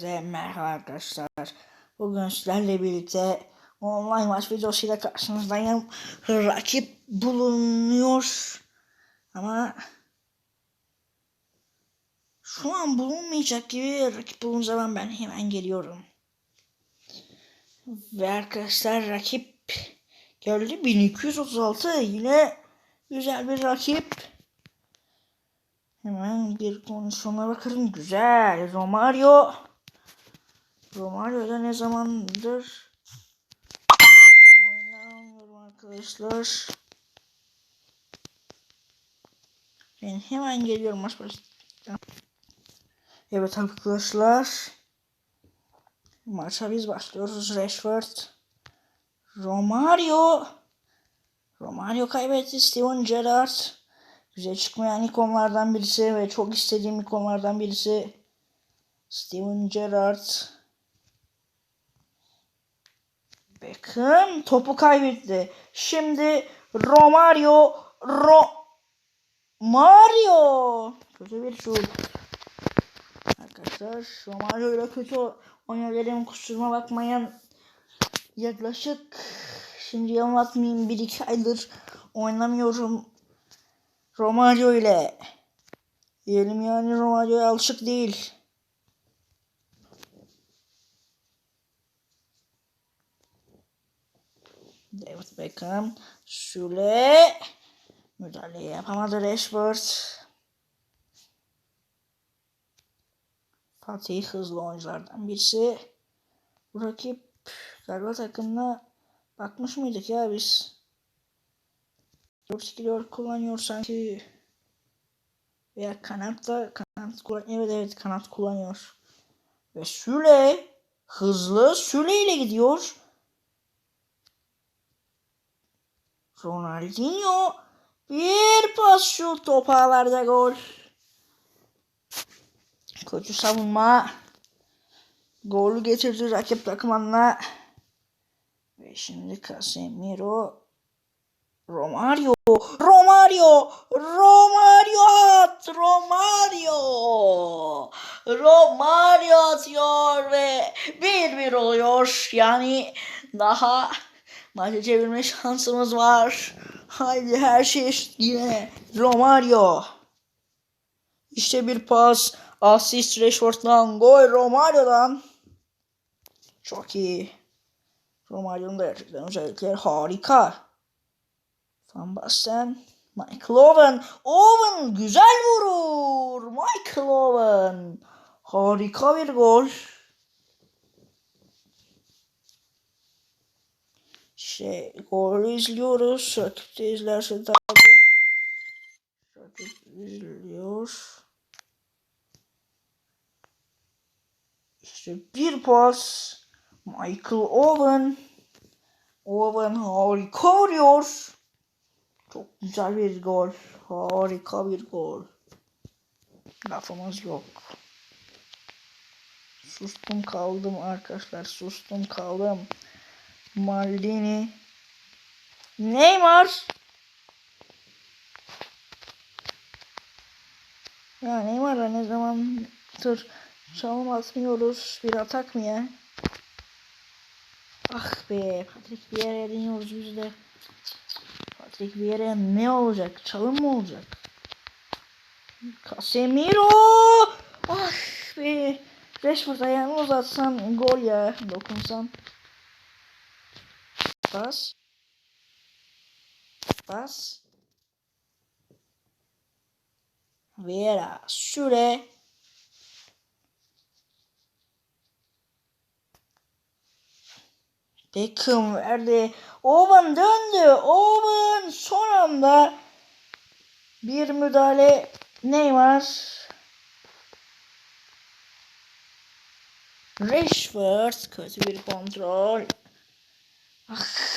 Herkese merhaba arkadaşlar. Bugün sizlerle birlikte online maç videosuyla karşınızdayım. Rakip bulunuyor. Ama şu an bulunmayacak gibi rakip bulunduğu zaman ben hemen geliyorum. Ve arkadaşlar rakip geldi 1236 yine güzel bir rakip. Hemen bir kondisyona bakalım. Güzel. Romario. Romario'da ne zamandır oynamıyorum arkadaşlar. Ben hemen geliyorum maç. Evet arkadaşlar. Maça biz başlıyoruz. Rashford. Romario. Romario kaybetti. Steven Gerrard. Bize çıkmayan ikonlardan birisi ve çok istediğim ikonlardan birisi. Steven Gerrard. Beckham topu kaybetti. Şimdi Romario Ro Mario kötü bir şut. Arkadaşlar Romario ile kötü oynayabilirim kusuruma bakmayın. Yaklaşık şimdi yalan atmayayım bir iki aydır oynamıyorum. Romario ile. Diyelim yani Romario'ya alışık değil. David Beckham şöyle müdahale yapamadı Rashford. Fatih hızlı oyunculardan birisi. Bu rakip galiba takımına bakmış mıydık ya biz? Çok skillor kullanıyor sanki. Veya kanatta kanat kullanıyor. Evet evet kanat kullanıyor. Ve Süle hızlı Süle ile gidiyor. Ronaldinho bir pas şu top ağlarda gol. Kötü savunma. Golü getirdi rakip takımına. Ve şimdi Casemiro Romario Romario Romario at Romario Romario atıyor ve 1-1 oluyor yani daha maçı çevirme şansımız var haydi her şey yine Romario işte bir pas asist Rashford'dan gol Romario'dan çok iyi Romario'nun gerçekten özellikleri harika Van Basten. Michael Owen. Owen güzel vurur. Michael Owen. Harika bir gol. İşte golü izliyoruz. Rakip de izlerse tabii. Rakip izliyor. İşte bir pas. Michael Owen. Owen harika vuruyor. Çok güzel bir gol. Harika bir gol. Lafımız yok. Sustum kaldım arkadaşlar. Sustum kaldım. Maldini. Neymar. Ya Neymar'a ne zamandır çalım atmıyoruz. Bir atak mı ya? Ah be. Patrick Vieira'ya deniyoruz biz de. Patrick Vieira ne olacak? Çalım mı olacak? Casemiro! Ah be! Rashford ayağını uzatsan gol ya dokunsan. Bas. Bas. Vieira süre. Beckham verdi. Owen döndü. Owen son anda bir müdahale Neymar Rashford kötü bir kontrol. Ah.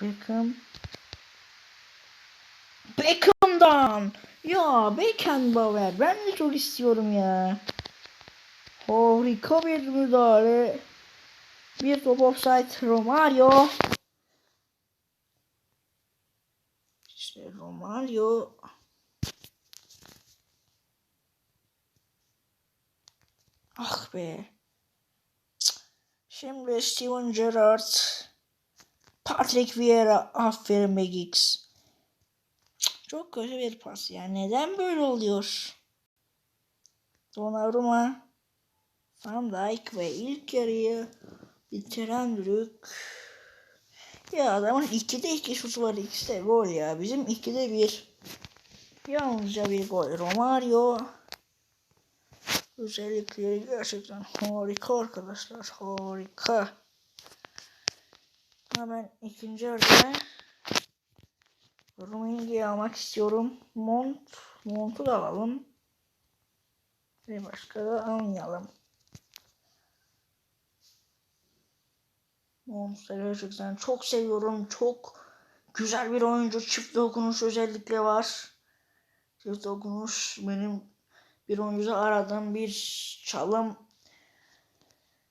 Beckham. Beckham'dan. Ya Beckenbauer. Ben de çok istiyorum ya. Harika bir müdahale. Bir top offside Romario. Romario. Ah be. Şimdi Steven Gerrard. Patrick Vieira. Aferin Megix. Çok kötü bir pas. Yani neden böyle oluyor? Donnarumma. Van Dijk ve ilk yarıyı bitiren Brück. Ya adamın 2'de 2 şutu var. ikisi de gol ya. Bizim 2'de 1. Yalnızca bir gol. Romario. Özellikleri gerçekten harika arkadaşlar. Harika. Hemen ikinci yarıda Rumeni'yi almak istiyorum. Mont. Mont'u da alalım. Ve başka da almayalım. Mont'u gerçekten çok seviyorum. Çok güzel bir oyuncu. Çift dokunuş özellikle var. Çift dokunuş benim bir oyuncuda aradığım bir çalım.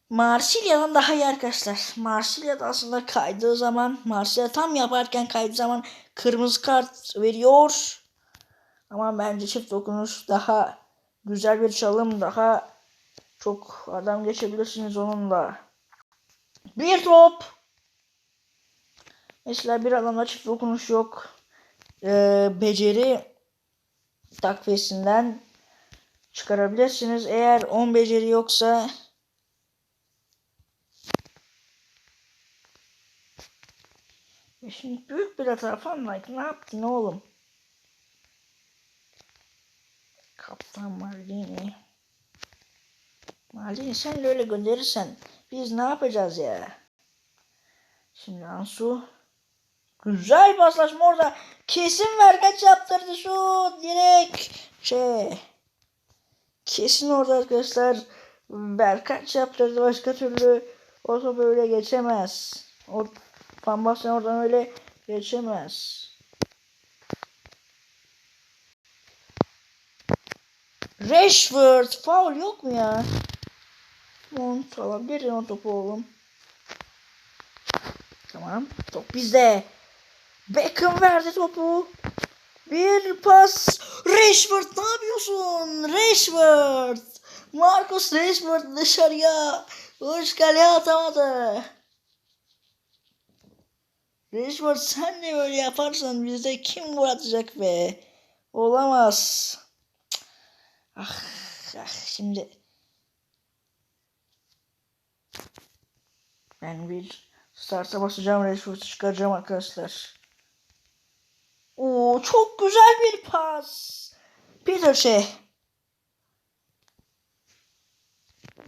Marsilya'dan daha iyi arkadaşlar. Marsilya'da aslında kaydığı zaman Marsilya tam yaparken kaydığı zaman kırmızı kart veriyor. Ama bence çift dokunuş daha güzel bir çalım. Daha çok adam geçebilirsiniz onunla. Bir top. Mesela bir adamda çift dokunuş yok. Ee, beceri takviyesinden çıkarabilirsiniz. Eğer 10 beceri yoksa Şimdi büyük bir hata like ne yaptın oğlum? Kaptan Maldini. Maldini sen de öyle gönderirsen biz ne yapacağız ya? Şimdi Ansu. Güzel paslaşma orada. Kesin verkaç yaptırdı şu direkt şey. Kesin orada arkadaşlar. Berkaç yaptırdı başka türlü o top öyle geçemez. O Van oradan öyle geçemez. Rashford foul yok mu ya? Mont alabilir o topu oğlum. Tamam. Top bizde. Beckham verdi topu. Bir pas. Rashford ne yapıyorsun? Rashford. Marcus Rashford dışarıya. Uç kaleye atamadı. Rashford sen de böyle yaparsan bizde kim gol be? Olamaz. Ah, ah şimdi ben bir start'a basacağım Rashford'u çıkaracağım arkadaşlar. Oo çok güzel bir pas. Peter şey.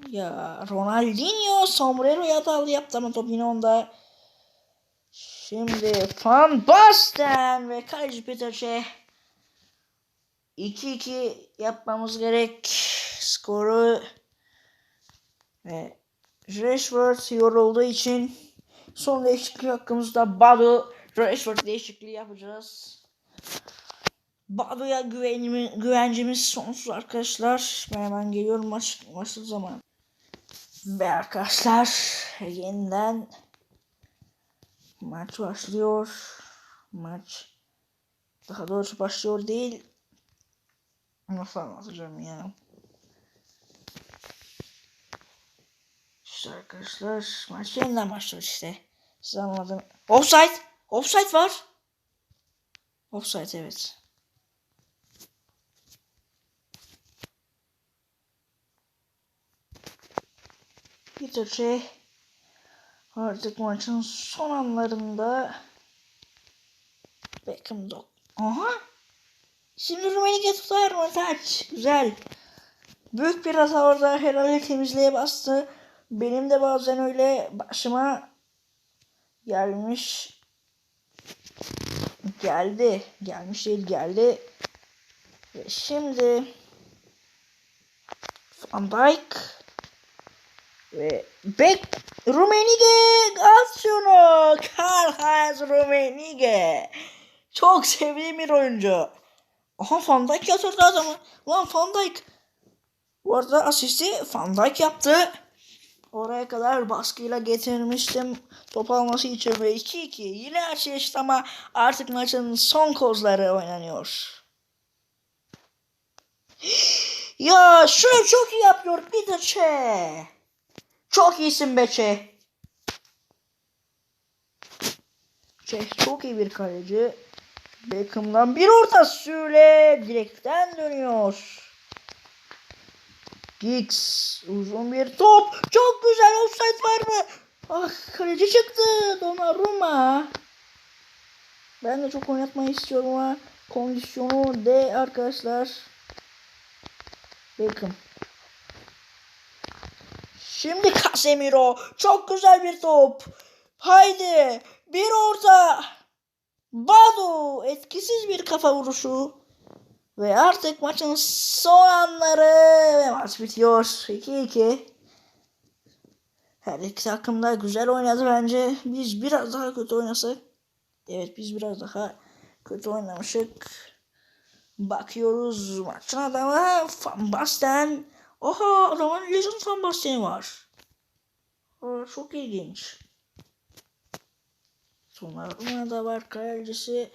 Ya Ronaldinho sombreroya daldı yaptı ama top yine onda. Şimdi Van Basten ve kaleci Peter şey. 2-2 yapmamız gerek. Skoru ve Rashford yorulduğu için son değişiklik hakkımızda Badu Rashford değişikliği yapacağız. Badu'ya güvenimi, güvencimiz sonsuz arkadaşlar. Ben hemen geliyorum maç, maçlı zaman. Ve arkadaşlar yeniden maç başlıyor. Maç daha doğrusu başlıyor değil. Nasıl anlatacağım ya? İşte arkadaşlar maç yeniden başlıyor işte. Siz anladın. Offside! Offside var. Offside evet. Bir şey artık maçın son anlarında Beckham dok. Aha! Şimdi Rumenige tutar mı taç? Güzel. Büyük bir hata orada herhalde temizliğe bastı. Benim de bazen öyle başıma gelmiş. Geldi. Gelmiş değil geldi. Ve şimdi Van Dijk ve Bek Rumenige şunu. Karl-Heinz Rumenige. Çok sevdiğim bir oyuncu. Aha Van Dijk yatırdı adamı. Lan Van Dijk. Bu arada asisti Van Dijk yaptı. Oraya kadar baskıyla getirmiştim top alması için ve 2-2. Yine her eşit ama artık maçın son kozları oynanıyor. Ya şunu çok iyi yapıyor Peter Çe. Çok iyisin be Çe. Çe çok iyi bir kaleci. Beckham'dan bir orta süre direkten dönüyor. Giggs uzun bir top. Çok güzel offside var mı? Ah kaleci çıktı Donnarumma. Ben de çok oynatmayı istiyorum ama kondisyonu de arkadaşlar. Beckham. Şimdi Casemiro. Çok güzel bir top. Haydi. Bir orta. Badu. Etkisiz bir kafa vuruşu. Ve artık maçın son anları ve maç bitiyor. 2-2. Her iki takım da güzel oynadı bence. Biz biraz daha kötü oynasak. Evet biz biraz daha kötü oynamışık. Bakıyoruz maçın adamı Van Basten. Oha adamın Legend Van Basten'i var. Aa, çok ilginç. Sonra da var kalecisi.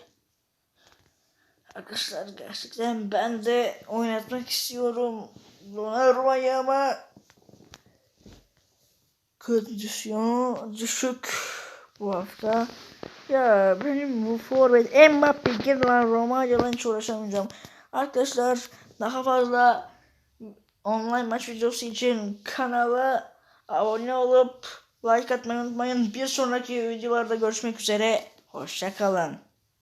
Arkadaşlar gerçekten ben de oynatmak istiyorum Donnarumma'yı ama kondisyonu düşük bu hafta. Ya benim bu forvet Mbappe girilen Romanya'la hiç uğraşamayacağım. Arkadaşlar daha fazla online maç videosu için kanala abone olup like atmayı unutmayın. Bir sonraki videolarda görüşmek üzere. Hoşçakalın.